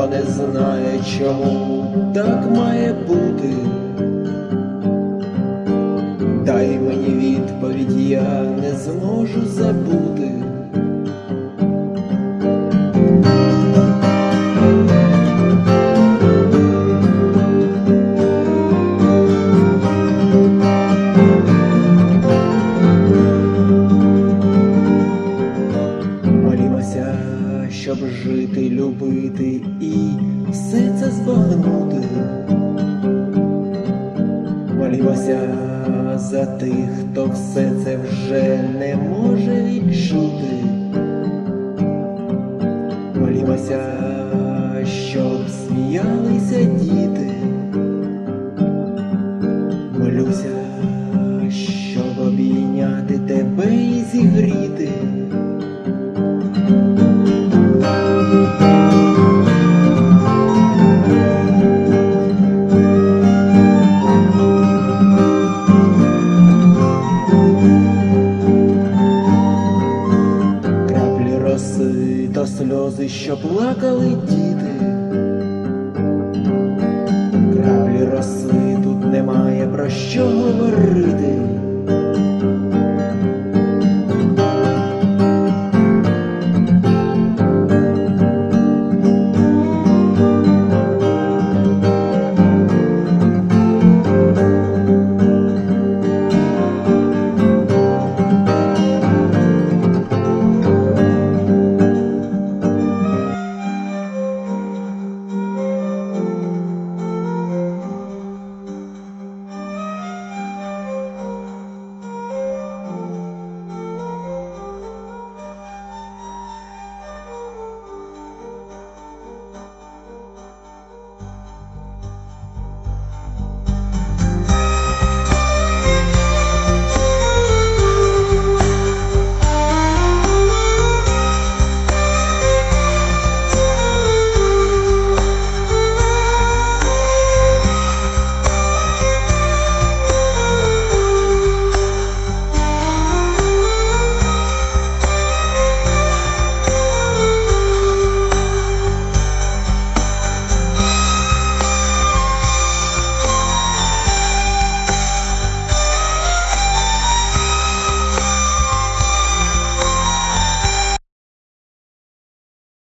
Небо не знає, чому так має бути. Дай мені відповідь, я не зможу забути. Жити, любити і все це збагнути. Молімося за тих, хто все це вже не може відчути. Сльози, що плакали діти. Краплі роси тут немає про що говорити.